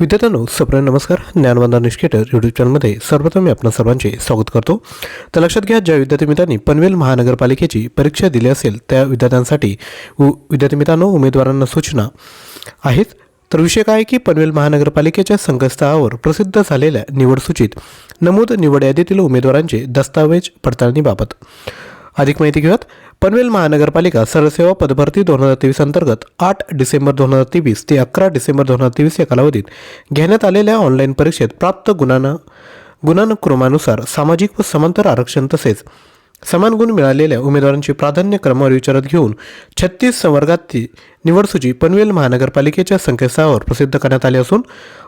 विद्यार्थ्यांनो सप्र नमस्कार. ज्ञानवंदा निष्केटर यूट्यूब चॅनलमध्ये सर्वप्रथम मी आपल्या सर्वांचे स्वागत करतो. तर लक्षात घ्या ज्या विद्यार्थी मित्रांनी पनवेल महानगरपालिकेची परीक्षा दिली असेल त्या विद्यार्थ्यांसाठी उ विद्यार्थी मित्रांनो उमेदवारांना सूचना आहेत. तर विषय काय की पनवेल महानगरपालिकेच्या संकेतस्थळावर प्रसिद्ध झालेल्या निवड सूचीत नमूद निवड यादीतील उमेदवारांचे दस्तावेज पडताळणीबाबत अधिक माहिती घेऊयात. पनवेल महानगरपालिका सरसेवा पदभरती दोन हजार तेवीस अंतर्गत आठ डिसेंबर दोन हजार तेवीस ते अकरा डिसेंबर दोन हजार तेवीस या कालावधीत घेण्यात आलेल्या ऑनलाईन परीक्षेत प्राप्त गुणांना गुणानुक्रमानुसार सामाजिक व समांतर आरक्षण तसेच समान गुण मिळालेल्या उमेदवारांची प्राधान्य क्रमावर विचारात घेऊन छत्तीस संवर्गातील निवडसूची पनवेल महानगरपालिकेच्या संकेतस्थळावर प्रसिद्ध करण्यात आली असून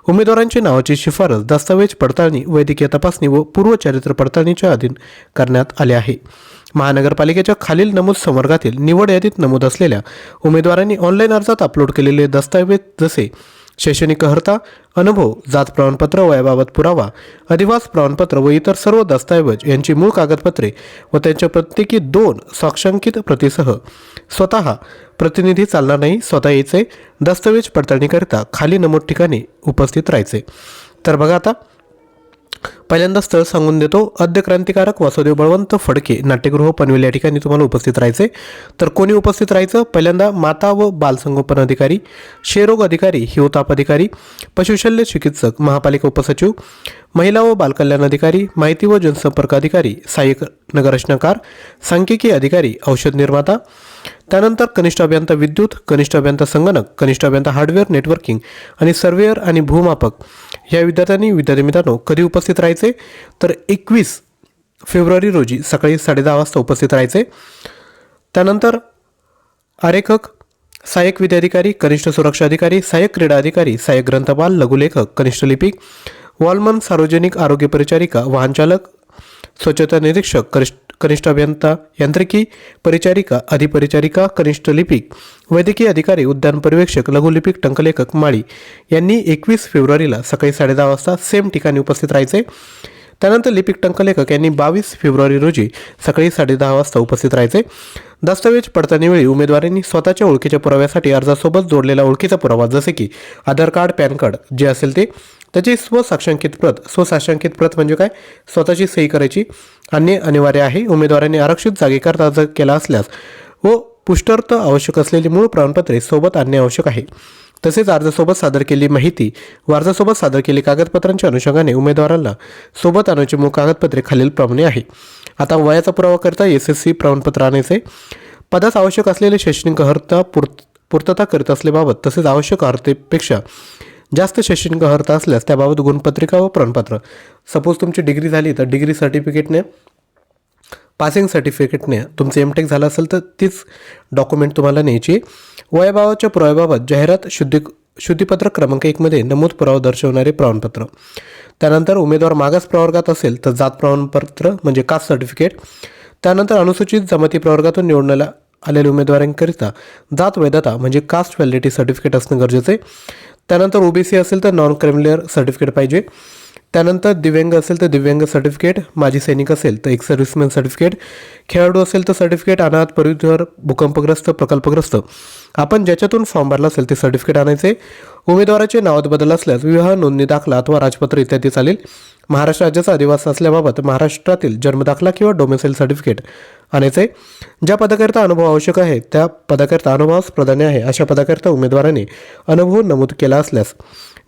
उमेदवारांची नावाची शिफारस दस्तावेज पडताळणी वैद्यकीय तपासणी व पूर्वचरित्र पडताळणीच्या अधीन करण्यात आले आहे. महानगरपालिकेच्या खालील नमूद संवर्गातील निवड यादीत नमूद असलेल्या उमेदवारांनी ऑनलाईन अर्जात अपलोड केलेले दस्तावेज जसे शैक्षणिक अर्हता अनुभव जात प्रमाणपत्र वयाबाबत पुरावा अधिवास प्रमाणपत्र व इतर सर्व दस्तऐवज यांची मूळ कागदपत्रे व त्यांच्या प्रत्येकी दोन साक्षांकित प्रतिसह स्वतः प्रतिनिधी चालणार नाही स्वतः यायचे दस्तऐवज पडताळणीकरिता खाली नमूद ठिकाणी उपस्थित राहायचे. तर बघा आता पहिल्यांदा स्थळ सांगून देतो. अद्य क्रांतिकारक वासुदेव बळवंत फडके नाट्यगृह पनवेल या ठिकाणी तुम्हाला उपस्थित राहायचे. तर कोणी उपस्थित राहायचं? पहिल्यांदा माता व बालसंगोपन अधिकारी क्षयरोग अधिकारी हिवताप अधिकारी पशुशल्य चिकित्सक महापालिका उपसचिव महिला व बालकल्याण अधिकारी माहिती व जनसंपर्क अधिकारी सहाय्यक नगररचनाकार सांख्यिकी अधिकारी औषध निर्माता त्यानंतर कनिष्ठ अभियंता विद्युत कनिष्ठ अभियंता संगणक कनिष्ठ अभियंता हार्डवेअर नेटवर्किंग आणि सर्वेअर आणि भूमापक. या विद्यार्थ्यांनी विद्यार्थी मित्रांनो कधी उपस्थित राहायचे? तर एकवीस फेब्रुवारी रोजी सकाळी साडेदहा वाजता उपस्थित राहायचे. त्यानंतर आरेखक सहाय्यक विद्याधिकारी कनिष्ठ सुरक्षा अधिकारी सहाय्यक क्रीडा अधिकारी सहाय्यक ग्रंथपाल लघुलेखक कनिष्ठ लिपिक वॉलमन सार्वजनिक आरोग्य परिचारिका वाहनचालक स्वच्छता निरीक्षक कनिष्ठ कनिष्ठ अभियंता यांत्रिकी परिचारिका अधिपरिचारिका कनिष्ठ लिपिक वैद्यकीय अधिकारी उद्यान पर्यवेक्षक लघुलिपिक टंकलेखक माळी यांनी एकवीस फेब्रुवारीला सकाळी साडेदहा वाजता सेम ठिकाणी उपस्थित राहायचे त्यानंतर लिपिक टंकलेखक यांनी बावीस फेब्रुवारी रोजी सकाळी साडेदहा वाजता उपस्थित राहायचे दस्तावेज पडताळणीवेळी उमेदवारांनी स्वतःच्या ओळखीच्या पुराव्यासाठी अर्जासोबत जोडलेला ओळखीचा पुरावा जसे की आधार कार्ड पॅन कार्ड जे असेल ते त्याची स्वसाक्षांकित प्रत. स्वसाक्षांकित प्रत म्हणजे काय? स्वतःची सही करायची. अन्य अनिवार्य आहे. उमेदवारांनी आरक्षित जागेकरता अर्ज केला असल्यास व पुष्टर्थ आवश्यक असलेली मूळ प्रमाणपत्रे सोबत आणणे आवश्यक आहे. तसेच अर्जासोबत सादर केलेली माहिती व अर्जासोबत सादर केलेली कागदपत्रांच्या अनुषंगाने उमेदवारांना सोबत आणायची मूळ कागदपत्रे खालीलप्रमाणे आहे. आता वयाचा पुरावा करता एस एस सी प्रमाणपत्र आणायचे. पदास आवश्यक असलेले शैक्षणिक अर्हता पूर्त पूर्तता करीत असल्याबाबत तसेच आवश्यक अर्हतेपेक्षा जास्त शैक्षणिक अर्हता असल्यास त्याबाबत गुणपत्रिका व प्रमाणपत्र. सपोज तुमची डिग्री झाली तर डिग्री सर्टिफिकेटने पासिंग सर्टिफिकेटने तुमचं एमटेक झालं असेल तर तीच डॉक्युमेंट तुम्हाला न्यायची. वयाबाबाच्या पुराव्याबाबत जाहिरात शुद्धी शुद्धीपत्रक क्रमांक एकमध्ये नमूद पुरावा दर्शवणारे प्रमाणपत्र. त्यानंतर उमेदवार मागास प्रवर्गात असेल तर जात प्रमाणपत्र म्हणजे कास्ट सर्टिफिकेट त्यानंतर अनुसूचित जमाती प्रवर्गातून निवडण्याला आलेल्या उमेदवारांकरिता जात वैधता म्हणजे कास्ट व्हॅलिडिटी सर्टिफिकेट असणं गरजेचं आहे. त्यानंतर ओबीसी असेल तर नॉन क्रिमिलियर सर्टिफिकेट पाहिजे. त्यानंतर दिव्यांग असेल तर दिव्यांग सर्टिफिकेट माजी सैनिक असेल तर एक सर्व्हिसमॅन सर्टिफिकेट खेळाडू असेल तर सर्टिफिकेट अनाथ परिवार भूकंपग्रस्त प्रकल्पग्रस्त. आपण ज्याच्यातून फॉर्म भरला असेल ते सर्टिफिकेट आणायचे. उमेदवाराचे नावात बदल असल्यास विवाह नोंदणी दाखला अथवा राजपत्र इत्यादी चालेल. महाराष्ट्र राज्याचा अधिवास असल्याबाबत महाराष्ट्रातील जन्मदाखला किंवा डोमेसाईल सर्टिफिकेट आणायचे ज्या पदाकरिता अनुभव आवश्यक आहे त्या पदाकरिता अनुभवास प्राधान्य आहे अशा पदाकरिता उमेदवाराने अनुभव नमूद केला असल्यास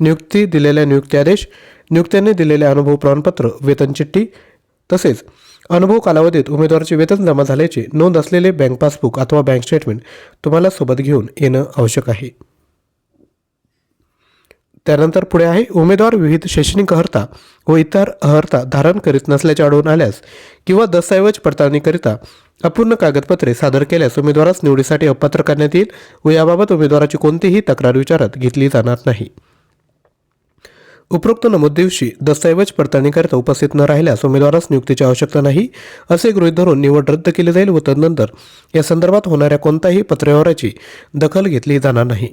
नियुक्ती दिलेल्या नियुक्ती आदेश नियुक्त्याने दिलेले अनुभव प्रमाणपत्र वेतन चिठ्ठी तसेच अनुभव कालावधीत उमेदवाराचे वेतन जमा झाल्याचे नोंद असलेले बँक पासबुक अथवा बँक स्टेटमेंट तुम्हाला सोबत घेऊन येणं आवश्यक आहे. त्यानंतर पुढे आहे उमेदवार विविध शैक्षणिक अर्हता व इतर अर्हता धारण करीत नसल्याचे आढळून आल्यास किंवा दस्तऐवज पडताळणीकरिता अपूर्ण कागदपत्रे सादर केल्यास उमेदवारास निवडीसाठी अपात्र करण्यात येईल व याबाबत उमेदवाराची कोणतीही तक्रार विचारात घेतली जाणार नाही. उपरोक्त नमूद दिवशी दस्तऐवज पडताळणीकरिता उपस्थित न राहिल्यास उमेदवारास नियुक्तीची आवश्यकता नाही असे गृहीत धरून निवड रद्द केली जाईल व तदनंतर या संदर्भात होणाऱ्या कोणत्याही पत्रव्यवहाराची दखल घेतली जाणार नाही.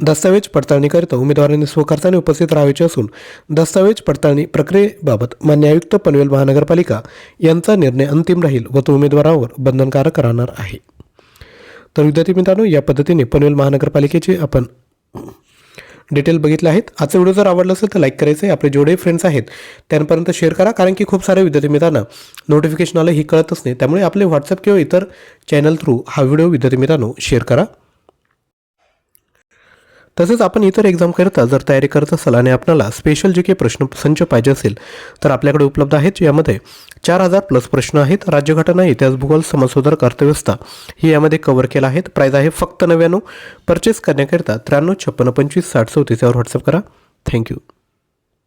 दस्तावेज पडताळणीकरिता उमेदवारांनी स्वखर्चाने उपस्थित राहायचे असून दस्तावेज पडताळणी प्रक्रियेबाबत मान्य आयुक्त पनवेल महानगरपालिका यांचा निर्णय अंतिम राहील व तो उमेदवारावर बंधनकारक राहणार आहे. तर विद्यार्थी मित्रांनो या पद्धतीने पनवेल महानगरपालिकेचे आपण डिटेल बघितले आहेत. आजचा व्हिडिओ जर आवडला असेल तर लाईक करायचं आहे. आपले जेवढे फ्रेंड्स आहेत. त्यांपर्यंत शेअर करा कारण की खूप साऱ्या विद्यार्थी मित्रांना नोटिफिकेशन आलं ही कळतच नाही. त्यामुळे आपले व्हॉट्सअप किंवा इतर चॅनल थ्रू हा व्हिडिओ विद्यार्थी मित्रांनो शेअर करा. तसेच आपण इतर एक्झामकरिता जर तयारी करत असाल आणि आपल्याला स्पेशल जे काही प्रश्न संच पाहिजे असेल तर आपल्याकडे उपलब्ध आहेत. यामध्ये चार हजार प्लस प्रश्न आहेत. राज्यघटना इतिहास भूगोल समाजसुधारक अर्थव्यवस्था ही यामध्ये कव्हर केला आहेत. प्राईज आहे फक्त नव्याण्णव. परचेस करण्याकरिता त्र्याण्णव छप्पन्न पंचवीस साठ चौतीस यावर व्हॉट्सअप करा. थँक्यू